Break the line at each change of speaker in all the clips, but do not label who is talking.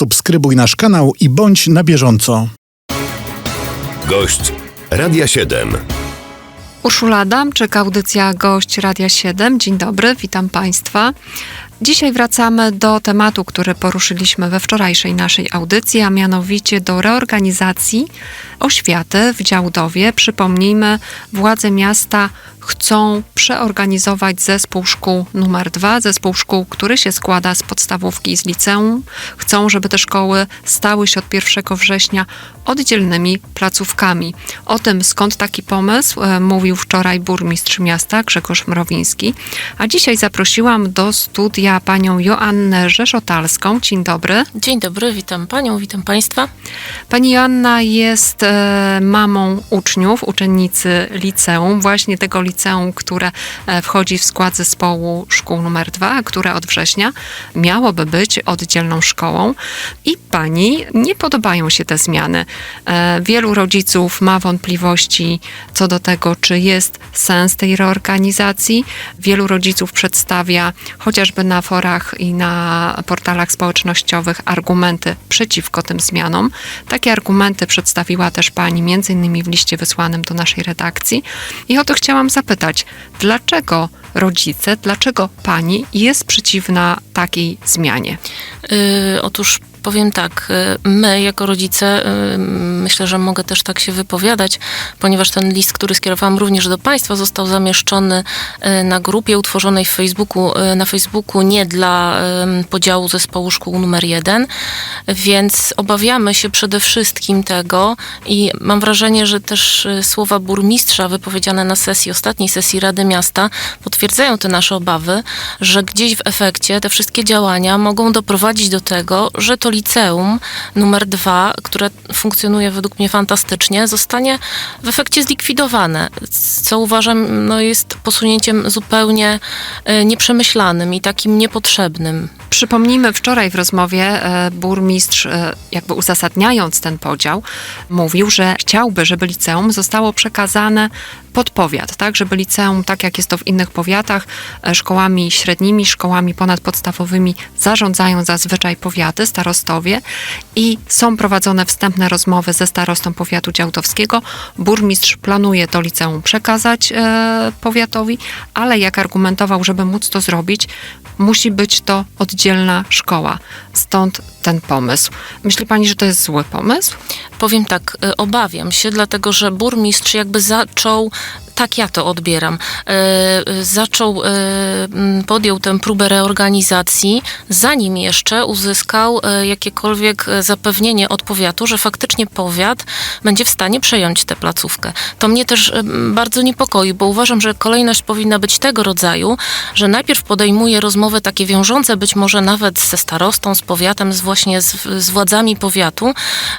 subskrybuj nasz kanał i bądź na bieżąco.
Gość Radia 7.
Urszula Adamczyk, audycja Gość Radia 7. Dzień dobry, witam Państwa. Dzisiaj wracamy do tematu, który poruszyliśmy we wczorajszej naszej audycji, a mianowicie do reorganizacji oświaty w Działdowie. Przypomnijmy, władze miasta chcą przeorganizować zespół szkół numer dwa, zespół szkół, który się składa z podstawówki i z liceum. Chcą, żeby te szkoły stały się od 1 września oddzielnymi placówkami. O tym, skąd taki pomysł, e, mówił wczoraj burmistrz miasta Grzegorz Mrowiński. A dzisiaj zaprosiłam do studia panią Joannę Rzeszotalską. Dzień dobry.
Dzień dobry, witam panią, witam państwa.
Pani Joanna jest e, mamą uczniów, uczennicy liceum, właśnie tego liceum, które e, wchodzi w skład zespołu szkół numer dwa, które od września miałoby być oddzielną szkołą. I pani nie podobają się te zmiany. E, wielu rodziców ma wątpliwości co do tego, czy jest sens tej reorganizacji. Wielu rodziców przedstawia chociażby na forach i na portalach społecznościowych argumenty przeciwko tym zmianom. Takie argumenty przedstawiła też pani między innymi w liście wysłanym do naszej redakcji. I o to chciałam zapytać, dlaczego rodzice, dlaczego pani jest przeciwna takiej zmianie?
Yy, otóż powiem tak, y, my jako rodzice, y, myślę, że mogę też tak się wypowiadać, ponieważ ten list, który skierowałam również do Państwa, został zamieszczony y, na grupie utworzonej w Facebooku, na Facebooku nie dla podziału zespołu szkół numer jeden, więc obawiamy się przede wszystkim tego i mam wrażenie, że też słowa burmistrza wypowiedziane na sesji, ostatniej sesji Rady Miasta potwierdzają te nasze obawy, że gdzieś w efekcie te wszystkie działania mogą doprowadzić do tego, że to liceum numer dwa, które funkcjonuje według mnie fantastycznie, zostanie w efekcie zlikwidowane, co uważam no, jest posunięciem zupełnie e, nieprzemyślanym i takim niepotrzebnym.
Przypomnijmy, wczoraj w rozmowie e, burmistrz, e, jakby uzasadniając ten podział, mówił, że chciałby, żeby liceum zostało przekazane pod powiat, tak, żeby liceum, tak jak jest to w innych powiatach, szkołami średnimi, szkołami ponadpodstawowymi zarządzają zazwyczaj powiaty, starostowie i są prowadzone wstępne rozmowy ze starostą powiatu działdowskiego. Burmistrz planuje to liceum przekazać e, powiatowi, ale jak argumentował, żeby móc to zrobić, musi być to oddzielna szkoła. Stąd ten pomysł. Myśli pani, że to jest zły pomysł?
Powiem tak, e, obawiam się, dlatego że burmistrz jakby zaczął tak ja to odbieram. E, e, zaczął, e, podjął tę próbę reorganizacji, zanim jeszcze uzyskał jakiekolwiek zapewnienie od powiatu, że faktycznie powiat będzie w stanie przejąć tę placówkę. To mnie też bardzo niepokoi, bo uważam, że kolejność powinna być tego rodzaju, że najpierw podejmuje rozmowy takie wiążące być może nawet ze starostą, z powiatem, z właśnie z, z władzami powiatu,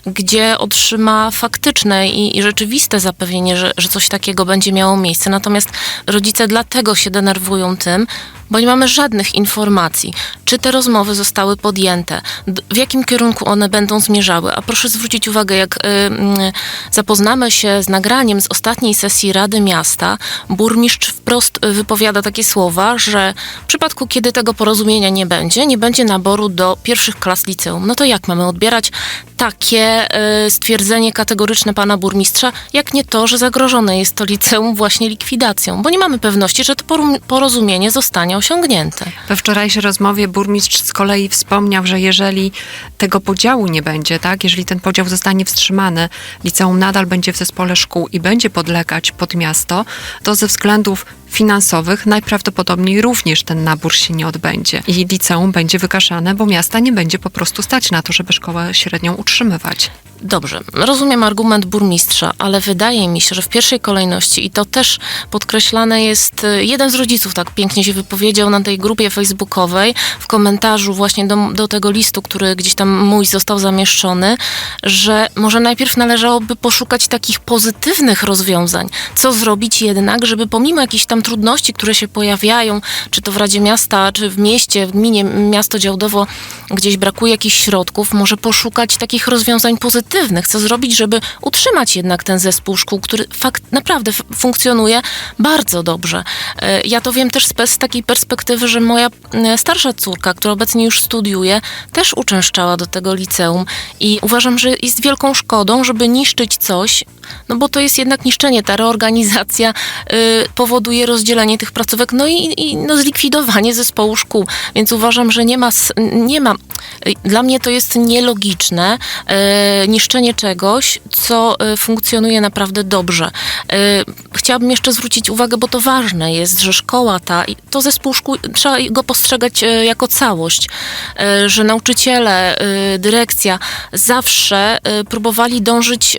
gdzie otrzyma faktyczne i, i rzeczywiste zapewnienie, że, że coś takiego będzie miało miejsce. Natomiast rodzice dlatego się denerwują tym, bo nie mamy żadnych informacji, czy te rozmowy zostały podjęte, w jakim kierunku one będą zmierzały. A proszę zwrócić uwagę, jak y, y, zapoznamy się z nagraniem z ostatniej sesji Rady Miasta, burmistrz wprost wypowiada takie słowa, że w przypadku, kiedy tego porozumienia nie będzie, nie będzie naboru do pierwszych klas liceum. No to jak mamy odbierać takie y, stwierdzenie kategoryczne pana burmistrza, jak nie to, że zagrożone jest to liceum właśnie likwidacją, bo nie mamy pewności, że to porozumienie zostanie osiągnięte.
We wczorajszej rozmowie burmistrz z kolei wspomniał, że jeżeli tego podziału nie będzie, tak, jeżeli ten podział zostanie wstrzymany, liceum nadal będzie w zespole szkół i będzie podlegać pod miasto, to ze względów finansowych najprawdopodobniej również ten nabór się nie odbędzie i liceum będzie wykaszane, bo miasta nie będzie po prostu stać na to, żeby szkołę średnią utrzymywać.
Dobrze, rozumiem argument burmistrza, ale wydaje mi się, że w pierwszej kolejności, i to też podkreślane jest, y, jeden z rodziców tak pięknie się wypowiedział na tej grupie facebookowej, w komentarzu właśnie do, do tego listu, który gdzieś tam mój został zamieszczony, że może najpierw należałoby poszukać takich pozytywnych rozwiązań. Co zrobić jednak, żeby pomimo jakichś tam trudności, które się pojawiają, czy to w Radzie Miasta, czy w mieście, w gminie, miasto działdowo, gdzieś brakuje jakichś środków, może poszukać takich rozwiązań pozytywnych. Co zrobić, żeby utrzymać jednak ten zespół szkół, który fakt naprawdę funkcjonuje bardzo dobrze. E, Ja to wiem też z, z takiej perspektywy, że moja e, starsza córka, która obecnie już studiuje, też uczęszczała do tego liceum i uważam, że jest wielką szkodą, żeby niszczyć coś, no bo to jest jednak niszczenie. Ta reorganizacja y, powoduje rozdzielenie tych placówek, no i, i no, zlikwidowanie zespołu szkół. Więc uważam, że nie ma, nie ma dla mnie to jest nielogiczne y, niszczenie czegoś, co y, funkcjonuje naprawdę dobrze. Y, chciałabym jeszcze zwrócić uwagę, bo to ważne jest, że szkoła ta, to zespół szkół, trzeba go postrzegać y, jako całość, y, że nauczyciele, y, dyrekcja zawsze próbowali dążyć,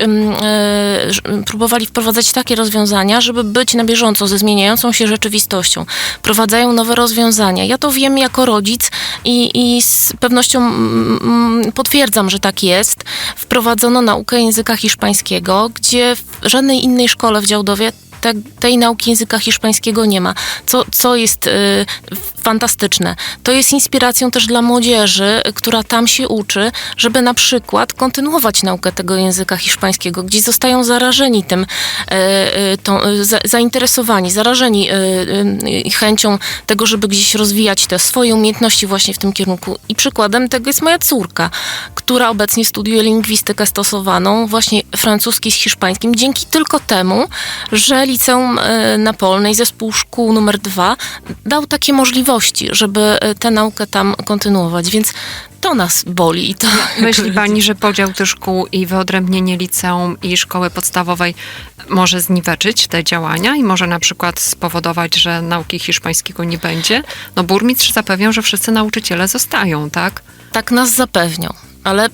próbowali wprowadzać takie rozwiązania, żeby być na bieżąco ze zmieniającą się rzeczywistością. Prowadzają nowe rozwiązania. Ja to wiem jako rodzic i, i z pewnością mm, mm, potwierdzam, że tak jest. Wprowadzono naukę języka hiszpańskiego, gdzie w żadnej innej szkole w Działdowie te, tej nauki języka hiszpańskiego nie ma, co, co jest y, fantastyczne. To jest inspiracją też dla młodzieży, która tam się uczy, żeby na przykład kontynuować naukę tego języka hiszpańskiego, gdzie zostają zarażeni tym, y, y, tą, za, zainteresowani, zarażeni chęcią tego, żeby gdzieś rozwijać te swoje umiejętności właśnie w tym kierunku. I przykładem tego jest moja córka, która obecnie studiuje lingwistykę stosowaną, właśnie francuski z hiszpańskim, dzięki tylko temu, że liceum e, na Polnej, zespół szkół numer dwa dał takie możliwości, żeby e, tę naukę tam kontynuować, więc to nas boli i to...
Myśli pani, że podział tych szkół i wyodrębnienie liceum i szkoły podstawowej może zniweczyć te działania i może na przykład spowodować, że nauki hiszpańskiego nie będzie? No burmistrz zapewniał, że wszyscy nauczyciele zostają, tak?
Tak nas zapewniał. Ale e,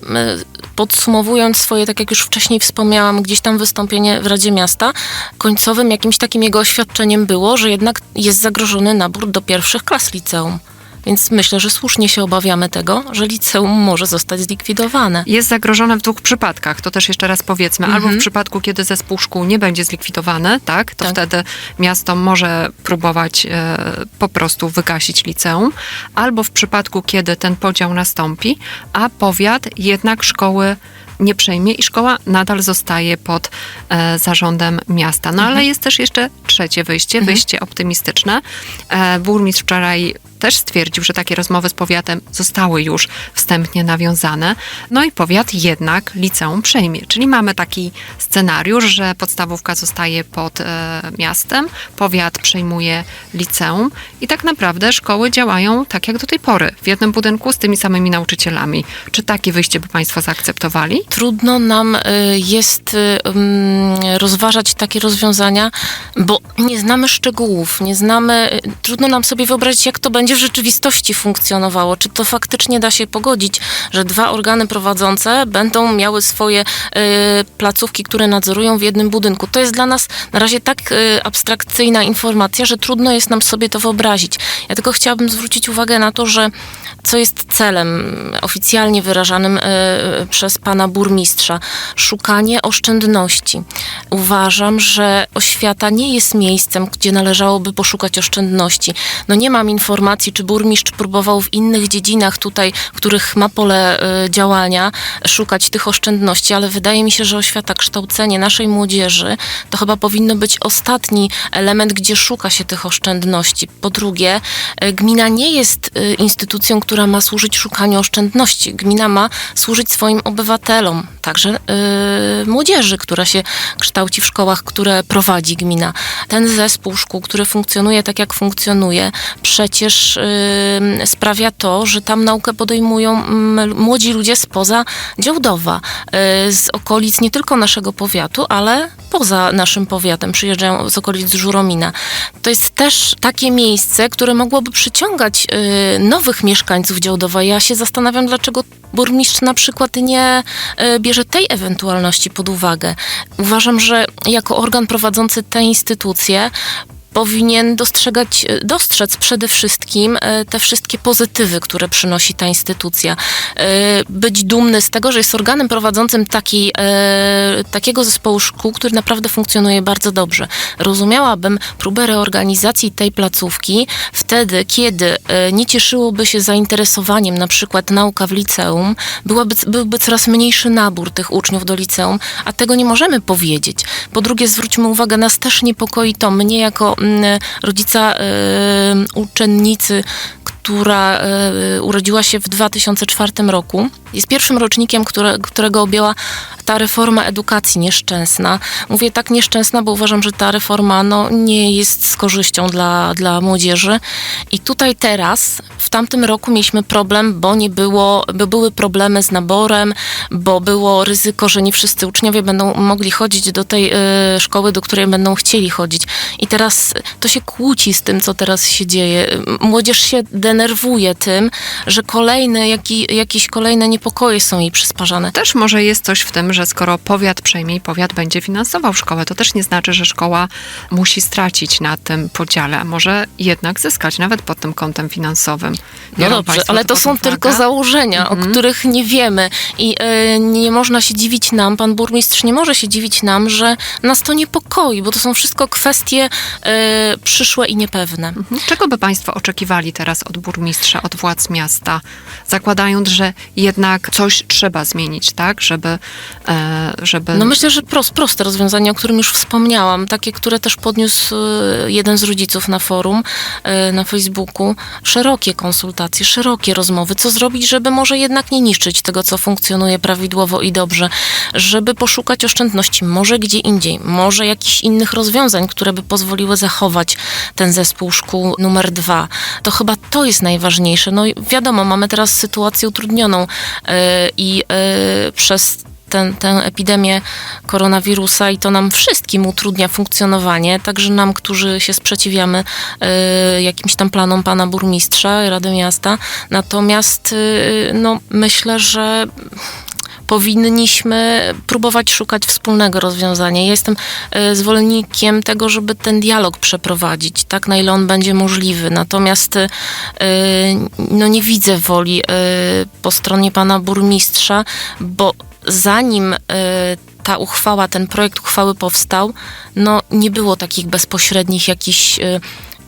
podsumowując swoje, tak jak już wcześniej wspomniałam, gdzieś tam wystąpienie w Radzie Miasta, końcowym jakimś takim jego oświadczeniem było, że jednak jest zagrożony nabór do pierwszych klas liceum. Więc myślę, że słusznie się obawiamy tego, że liceum może zostać zlikwidowane.
Jest zagrożone w dwóch przypadkach, to też jeszcze raz powiedzmy. Albo w przypadku, kiedy zespół szkół nie będzie zlikwidowany, tak, to
Tak.
wtedy miasto może próbować e, po prostu wygasić liceum, albo w przypadku, kiedy ten podział nastąpi, a powiat jednak szkoły nie przejmie i szkoła nadal zostaje pod e, zarządem miasta. No ale jest też jeszcze trzecie wyjście, wyjście optymistyczne. E, burmistrz wczoraj też stwierdził, że takie rozmowy z powiatem zostały już wstępnie nawiązane. No i powiat jednak liceum przejmie. Czyli mamy taki scenariusz, że podstawówka zostaje pod e, miastem, powiat przejmuje liceum i tak naprawdę szkoły działają tak jak do tej pory, w jednym budynku z tymi samymi nauczycielami. Czy takie wyjście by Państwo zaakceptowali?
Trudno nam y, jest mm, rozważać takie rozwiązania, bo nie znamy szczegółów, nie znamy, y, trudno nam sobie wyobrazić, jak to będzie w rzeczywistości funkcjonowało. Czy to faktycznie da się pogodzić, że dwa organy prowadzące będą miały swoje y, placówki, które nadzorują w jednym budynku. To jest dla nas na razie tak y, abstrakcyjna informacja, że trudno jest nam sobie to wyobrazić. Ja tylko chciałabym zwrócić uwagę na to, że co jest celem oficjalnie wyrażanym y, przez pana burmistrza? Szukanie oszczędności. Uważam, że oświata nie jest miejscem, gdzie należałoby poszukać oszczędności. No nie mam informacji, czy burmistrz próbował w innych dziedzinach tutaj, których ma pole y, działania, szukać tych oszczędności, ale wydaje mi się, że oświata, kształcenie naszej młodzieży to chyba powinno być ostatni element, gdzie szuka się tych oszczędności. Po drugie, y, gmina nie jest y, instytucją, która ma służyć szukaniu oszczędności. Gmina ma służyć swoim obywatelom, także y, młodzieży, która się kształci w szkołach, które prowadzi gmina. Ten zespół szkół, który funkcjonuje tak, jak funkcjonuje, przecież y, sprawia to, że tam naukę podejmują mm, młodzi ludzie spoza Działdowa, y, z okolic nie tylko naszego powiatu, ale poza naszym powiatem, przyjeżdżają z okolic Żuromina. To jest też takie miejsce, które mogłoby przyciągać y, nowych mieszkańców Działdowa. Ja się zastanawiam, dlaczego burmistrz na przykład nie y, bierze tej ewentualności pod uwagę. Uważam, że jako organ prowadzący tę instytucję powinien dostrzegać, e, dostrzec przede wszystkim e, te wszystkie pozytywy, które przynosi ta instytucja. E, Być dumny z tego, że jest organem prowadzącym taki, takiego zespołu szkół, który naprawdę funkcjonuje bardzo dobrze. Rozumiałabym próbę reorganizacji tej placówki wtedy, kiedy nie cieszyłoby się zainteresowaniem na przykład nauka w liceum, byłaby, byłby coraz mniejszy nabór tych uczniów do liceum, a tego nie możemy powiedzieć. Po drugie, zwróćmy uwagę, nas też niepokoi to, mnie jako rodzica e, uczennicy, która e, urodziła się w 2004 roku. Jest pierwszym rocznikiem, które, którego objęła ta reforma edukacji nieszczęsna. Mówię tak nieszczęsna, bo uważam, że ta reforma no, nie jest z korzyścią dla, dla młodzieży. I tutaj teraz, w tamtym roku mieliśmy problem, bo nie było, bo były problemy z naborem, bo było ryzyko, że nie wszyscy uczniowie będą mogli chodzić do tej e, szkoły, do której będą chcieli chodzić. I teraz to się kłóci z tym, co teraz się dzieje. Młodzież się denerwuje tym, że kolejne, jaki, jakieś kolejne niepokoje są jej przysparzane.
Też może jest coś w tym, że skoro powiat przejmie i powiat będzie finansował szkołę, to też nie znaczy, że szkoła musi stracić na tym podziale, a może jednak zyskać, nawet pod tym kątem finansowym.
No
Biorą
dobrze,
państwo
ale to są
uwagę?
tylko założenia, o
Mhm.
których nie wiemy i e, nie można się dziwić nam, pan burmistrz nie może się dziwić nam, że nas to niepokoi, bo to są wszystko kwestie e, przyszłe i niepewne.
Mhm. Czego by Państwo oczekiwali teraz od burmistrza, od władz miasta, zakładając, że jednak coś trzeba zmienić, tak, żeby, e, żeby
No myślę, że prost, proste rozwiązanie, o którym już wspomniałam, takie, które też podniósł e, jeden z rodziców na forum, e, na Facebooku, szerokie konsultacje, szerokie rozmowy, co zrobić, żeby może jednak nie niszczyć tego, co funkcjonuje prawidłowo i dobrze, żeby poszukać oszczędności, może gdzie indziej, może jakichś innych rozwiązań, które by pozwoliły zachować ten zespół szkół numer dwa. To chyba to jest najważniejsze. No wiadomo, mamy teraz sytuację utrudnioną e, i e, przez ten, tę epidemię koronawirusa i to nam wszystkim utrudnia funkcjonowanie, także nam, którzy się sprzeciwiamy y, jakimś tam planom pana burmistrza, Rady Miasta. Natomiast y, no, myślę, że powinniśmy próbować szukać wspólnego rozwiązania. Ja jestem e, zwolennikiem tego, żeby ten dialog przeprowadzić, tak na ile on będzie możliwy. Natomiast e, no nie widzę woli e, po stronie pana burmistrza, bo zanim ta uchwała, ten projekt uchwały powstał, no nie było takich bezpośrednich jakichś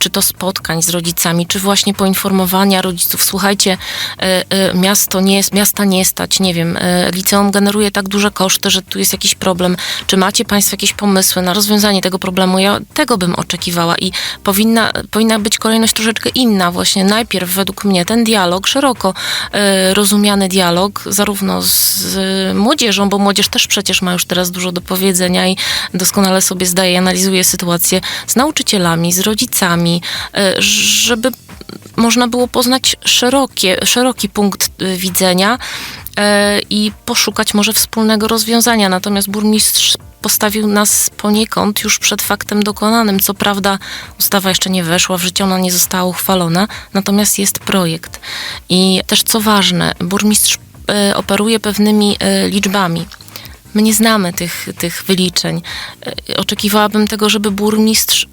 czy to spotkań z rodzicami, czy właśnie poinformowania rodziców, słuchajcie, e, e, miasto nie jest, miasta nie stać, nie wiem, e, liceum generuje tak duże koszty, że tu jest jakiś problem. Czy macie Państwo jakieś pomysły na rozwiązanie tego problemu? Ja tego bym oczekiwała i powinna, powinna być kolejność troszeczkę inna. Właśnie najpierw według mnie ten dialog, szeroko rozumiany dialog, zarówno z młodzieżą, bo młodzież też przecież ma już teraz dużo do powiedzenia i doskonale sobie zdaje, analizuje sytuację z nauczycielami, z rodzicami, e, żeby można było poznać szerokie, szeroki punkt y, widzenia e, i poszukać może wspólnego rozwiązania. Natomiast burmistrz postawił nas poniekąd już przed faktem dokonanym. Co prawda ustawa jeszcze nie weszła w życie, ona nie została uchwalona, natomiast jest projekt. I też co ważne, burmistrz operuje pewnymi liczbami. My nie znamy tych, tych wyliczeń. Oczekiwałabym tego, żeby burmistrz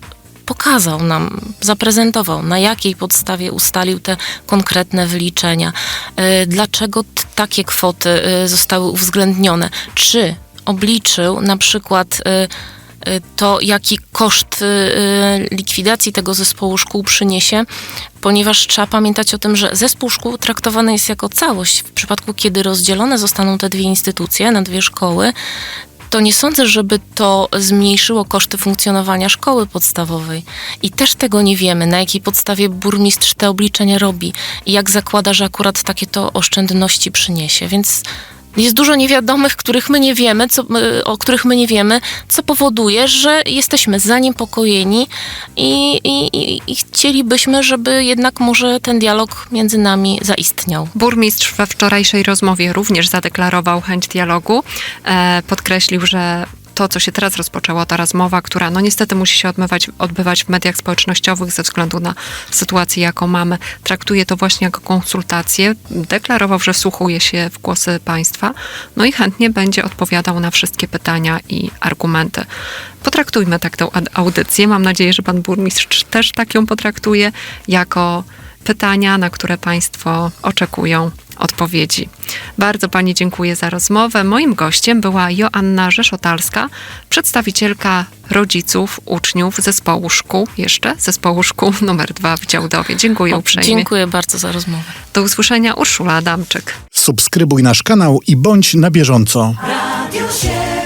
pokazał nam, zaprezentował, na jakiej podstawie ustalił te konkretne wyliczenia, e, dlaczego takie kwoty e, zostały uwzględnione, czy obliczył na przykład e, to, jaki koszt likwidacji tego zespołu szkół przyniesie, ponieważ trzeba pamiętać o tym, że zespół szkół traktowany jest jako całość. W przypadku, kiedy rozdzielone zostaną te dwie instytucje na dwie szkoły, to nie sądzę, żeby to zmniejszyło koszty funkcjonowania szkoły podstawowej. I też tego nie wiemy, na jakiej podstawie burmistrz te obliczenia robi i jak zakłada, że akurat takie to oszczędności przyniesie. Więc jest dużo niewiadomych, których my nie wiemy, co, y, o których my nie wiemy, co powoduje, że jesteśmy zaniepokojeni i, i, i chcielibyśmy, żeby jednak może ten dialog między nami zaistniał.
Burmistrz we wczorajszej rozmowie również zadeklarował chęć dialogu. E, podkreślił, że to, co się teraz rozpoczęło, ta rozmowa, która no niestety musi się odbywać, odbywać w mediach społecznościowych ze względu na sytuację, jaką mamy, traktuje to właśnie jako konsultację. Deklarował, że wsłuchuje się w głosy państwa, no i chętnie będzie odpowiadał na wszystkie pytania i argumenty. Potraktujmy tak tę audycję. Mam nadzieję, że pan burmistrz też tak ją potraktuje, jako pytania, na które państwo oczekują odpowiedzi. Bardzo Pani dziękuję za rozmowę. Moim gościem była Joanna Rzeszotalska, przedstawicielka rodziców, uczniów zespołu szkół, jeszcze zespołu szkół numer dwa w Działdowie. Dziękuję uprzejmie.
Dziękuję bardzo za rozmowę.
Do usłyszenia Urszula Adamczyk.
Subskrybuj nasz kanał i bądź na bieżąco.
Radio 7.